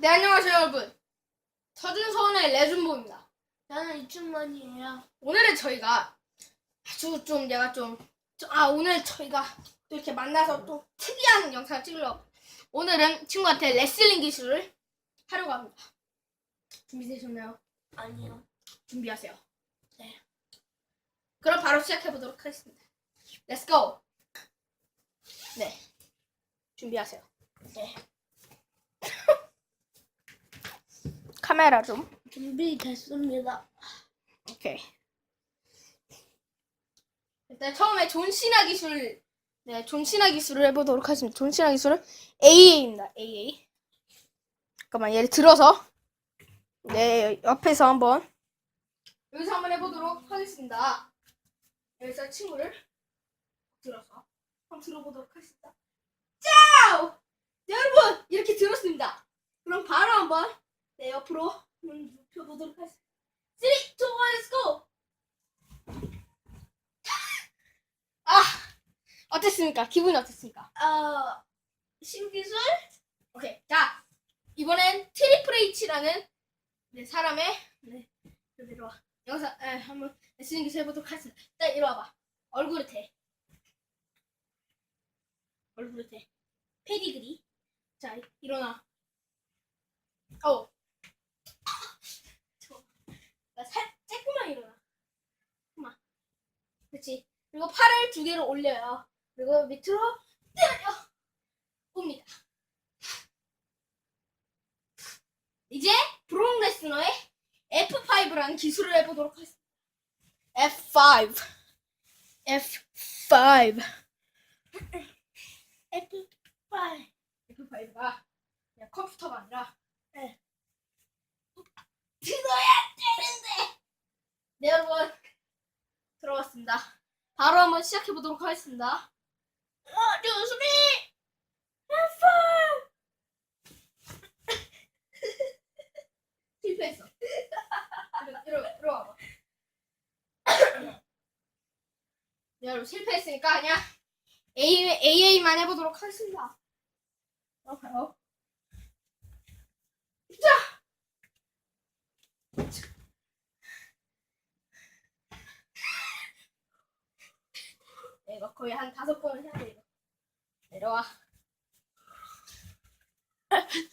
네 안녕하세요 여러분 서준서원의 레준보입니다 나는 이춘만이에요. 오늘은 저희가 아주 좀 내가 좀아 오늘 저희가 또 이렇게 만나서 또 특이한 영상을 찍으려고 오늘은 친구한테 레슬링 기술을 하려고 합니다 준비되셨나요? 아니요. 준비하세요 네. 그럼 바로 시작해 보도록 하겠습니다 Let's go 네 준비하세요 네. 카메라 좀 준비됐습니다. 오케이. 일단 처음에 존시나 기술, 네, 존시나 기술을 해보도록 하겠습니다. 존시나 기술은 AA입니다. AA. 잠깐만, 얘를 들어서, 네, 옆에서 한번, 여기서 한번 해보도록 하겠습니다. 여기서 친구를 들어서 한번 들어보도록 하겠습니다. 짜우! 네, 여러분, 이렇게 들었습니다. 그럼 바로 한번, 네, 옆으로 한번 눕혀보도록 하겠습니다. 3, 2, 1, let's go! 아, 어땠습니까? 기분이 어땠습니까? 어, 신기술? 오케이. 자, 이번엔 트리플 H라는 네, 사람의, 네, 여기 이리 와. 영상, 에, 한번 레슬링 기술 해보도록 하겠습니다. 자, 이리 와봐. 얼굴을 대. 얼굴을 대. 페디그리. 자, 일어나. 어. 나 살, 조금만 일어나. 조금만. 그렇지. 그리고 팔을 두 개로 올려요. 그리고 밑으로 때려 옵니다. 이제 브록 레스너의 F5라는 기술을 해보도록 하겠습니다. F5. F5. F5. F5가 그냥 컴퓨터가 아니라 네. 들어야 되는데. 네 여러분 들어왔습니다. 바로 한번 시작해 보도록 하겠습니다. 원, 투, 쓰리! 실패했어. 이러 이러 와봐. 네, 여러분 실패했으니까 그냥 A AA만 해보도록 하겠습니다. 어, 봐요. 자. 네, 이 거 거의 한 다섯 번을 해야 돼 이거. 내려와.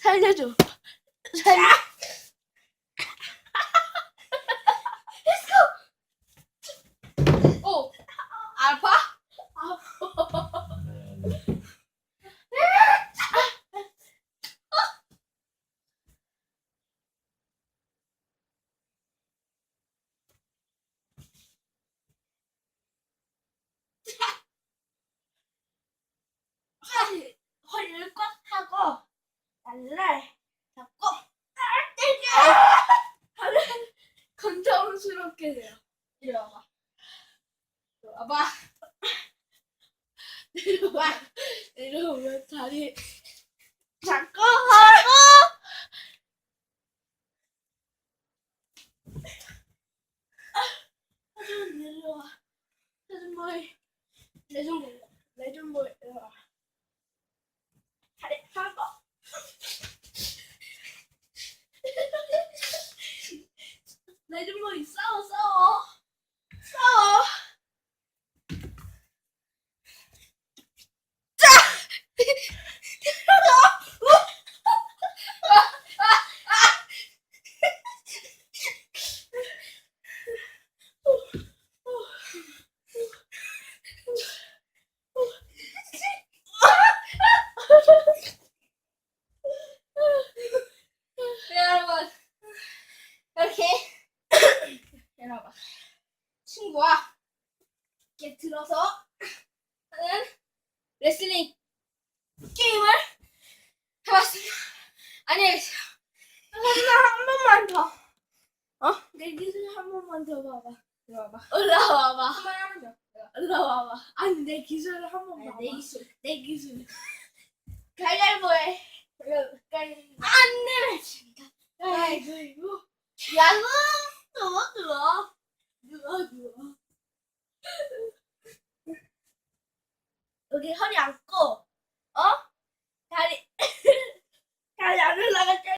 살려줘. 살려. 오, 알파? 허리, 허리를 꽉 하고, 날날 잡고, 날 때려! 하면 건장스럽게 돼요. 이리 와봐. 이리 와봐. 내려와. 내려오면 다리 잡고 하고, 하지만 내려와. 하지만 레전드. Dedim bu sağ ol. 하는 레슬링 게임을 해봤습니다. 안녕히 계세요. 한 번만 더. 어? 내 기술 한 번만 더 봐봐. 내려와봐. 올라와봐. 한번 하면 돼. 올라와봐. 아니 내 기술을 한 아니, 봐봐. 내 기술. 내 기술. 갈갈보해. 갈갈보. 안 내면 진다. 갈갈보. 야구! 누워 누워. 누워 누워. 여기 허